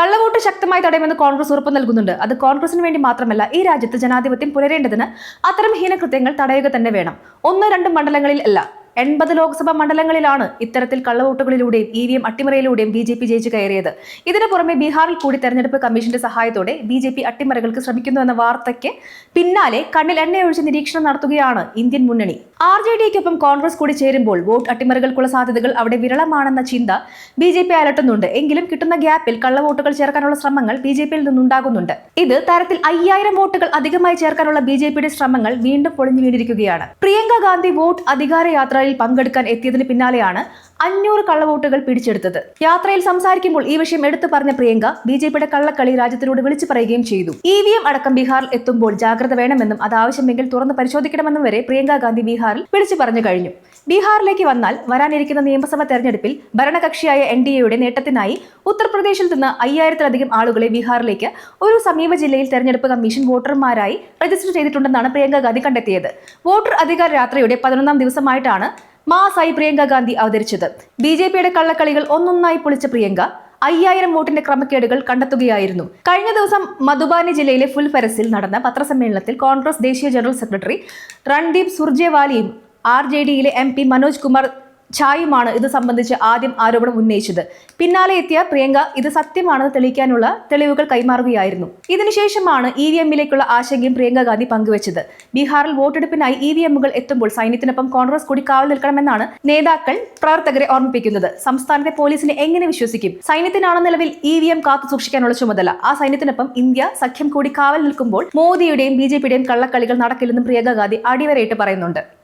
കള്ളവോട്ട് ശക്തമായി തടയുമെന്ന് കോൺഗ്രസ് ഉറപ്പ് നൽകുന്നുണ്ട്. അത് കോൺഗ്രസിന് വേണ്ടി മാത്രമല്ല ഈ രാജ്യത്ത് ജനാധിപത്യം പുലരേണ്ടതിന് അത്തരം ഹീനകൃത്യങ്ങൾ തടയുക തന്നെ വേണം. ഒന്ന് രണ്ട് മണ്ഡലങ്ങളിൽ അല്ല എൺപത് ലോക്സഭാ മണ്ഡലങ്ങളിലാണ് ഇത്തരത്തിൽ കള്ളവോട്ടുകളിലൂടെയും ഇ വി എം അട്ടിമറിയിലൂടെയും ബി ജെ പി ജയിച്ചു കയറിയത്. ഇതിനു പുറമെ ബീഹാറിൽ കൂടി തെരഞ്ഞെടുപ്പ് കമ്മീഷന്റെ സഹായത്തോടെ ബി ജെ പി അട്ടിമറികൾക്ക് ശ്രമിക്കുന്നുവെന്ന വാർത്തയ്ക്ക് പിന്നാലെ കണ്ണിൽ എണ്ണയൊഴിച്ച് നിരീക്ഷണം നടത്തുകയാണ് ഇന്ത്യൻ മുന്നണി. ആർ ജെ ഡിക്കൊപ്പം കോൺഗ്രസ് കൂടി ചേരുമ്പോൾ വോട്ട് അട്ടിമറികൾക്കുള്ള സാധ്യതകൾ അവിടെ വിരളമാണെന്ന ചിന്ത ബി ജെ പി അലട്ടുന്നുണ്ട്. എങ്കിലും കിട്ടുന്ന ഗ്യാപ്പിൽ കള്ളവോട്ടുകൾ ചേർക്കാനുള്ള ശ്രമങ്ങൾ ബി ജെ പിയിൽ നിന്നുണ്ടാകുന്നുണ്ട്. ഇത് തരത്തിൽ അയ്യായിരം വോട്ടുകൾ അധികമായി ചേർക്കാനുള്ള ബി ജെ പിയുടെ ശ്രമങ്ങൾ വീണ്ടും പൊളിഞ്ഞു വീണിരിക്കുകയാണ് പ്രിയങ്ക ഗാന്ധി വോട്ട് അധികാര യാത്രയിൽ പങ്കെടുക്കാൻ എത്തിയതിന് പിന്നാലെയാണ് അഞ്ഞൂറ് കള്ളവോട്ടുകൾ പിടിച്ചെടുത്തത്. യാത്രയിൽ സംസാരിക്കുമ്പോൾ ഈ വിഷയം എടുത്തു പറഞ്ഞ പ്രിയങ്ക ബി ജെ പിയുടെ കള്ളക്കളി രാജ്യത്തിനോട് വിളിച്ചു പറയുകയും ചെയ്തു. ഇ വി എം അടക്കം ബീഹാറിൽ എത്തുമ്പോൾ ജാഗ്രത വേണമെന്നും അത് ആവശ്യമെങ്കിൽ തുറന്ന് പരിശോധിക്കണമെന്നും വരെ പ്രിയങ്ക ഗാന്ധി ബീഹാറിൽ വിളിച്ചു പറഞ്ഞു കഴിഞ്ഞു. ബീഹാറിലേക്ക് വന്നാൽ വരാനിരിക്കുന്ന നിയമസഭാ തെരഞ്ഞെടുപ്പിൽ ഭരണകക്ഷിയായ എൻ ഡി എയുടെ നേട്ടത്തിനായി ഉത്തർപ്രദേശിൽ നിന്ന് അയ്യായിരത്തിലധികം ആളുകളെ ബീഹാറിലേക്ക് ഒരു സമീപ ജില്ലയിൽ തെരഞ്ഞെടുപ്പ് കമ്മീഷൻ വോട്ടർമാരായി രജിസ്റ്റർ ചെയ്തിട്ടുണ്ടെന്നാണ് പ്രിയങ്ക ഗാന്ധി കണ്ടെത്തിയത്. വോട്ടർ അധികാര യാത്രയുടെ പതിനൊന്നാം ദിവസമായിട്ടാണ് മാസായി പ്രിയങ്ക ഗാന്ധി അവതരിച്ചത്. ബി ജെ പിയുടെ കള്ളക്കളികൾ ഒന്നൊന്നായി പൊളിച്ച പ്രിയങ്ക അയ്യായിരം വോട്ടിന്റെ ക്രമക്കേടുകൾ കണ്ടെത്തുകയായിരുന്നു. കഴിഞ്ഞ ദിവസം മധുബാനി ജില്ലയിലെ ഫുൽഫരസിൽ നടന്ന പത്രസമ്മേളനത്തിൽ കോൺഗ്രസ് ദേശീയ ജനറൽ സെക്രട്ടറി രൺദീപ് സുർജേവാലിയും ആർ ജെ ഡിയിലെ എം പി മനോജ് കുമാർ ഛായുമാണ് ഇത് സംബന്ധിച്ച് ആദ്യം ആരോപണം ഉന്നയിച്ചത്. പിന്നാലെ എത്തിയ പ്രിയങ്ക ഇത് സത്യമാണെന്ന് തെളിയിക്കാനുള്ള തെളിവുകൾ കൈമാറുകയായിരുന്നു. ഇതിനുശേഷമാണ് ഇ വി എമ്മിലേക്കുള്ള ആശങ്കയും പ്രിയങ്ക ഗാന്ധി പങ്കുവച്ചത്. ബീഹാറിൽ വോട്ടെടുപ്പിനായി ഇ വി എമ്മുകൾ എത്തുമ്പോൾ സൈന്യത്തിനൊപ്പം കോൺഗ്രസ് കൂടി കാവൽ നിൽക്കണമെന്നാണ് നേതാക്കൾ പ്രവർത്തകരെ ഓർമ്മിപ്പിക്കുന്നത്. സംസ്ഥാനത്തെ പോലീസിനെ എങ്ങനെ വിശ്വസിക്കും? സൈന്യത്തിനാണ് നിലവിൽ ഇ വി എം കാത്തു സൂക്ഷിക്കാനുള്ള ചുമതല. ആ സൈന്യത്തിനൊപ്പം ഇന്ത്യ സഖ്യം കൂടി കാവൽ നിൽക്കുമ്പോൾ മോദിയുടെയും ബി ജെ പിയുടെയും കള്ളക്കളികൾ നടക്കില്ലെന്നും പ്രിയങ്ക ഗാന്ധി അടിവരയിട്ട് പറയുന്നുണ്ട്.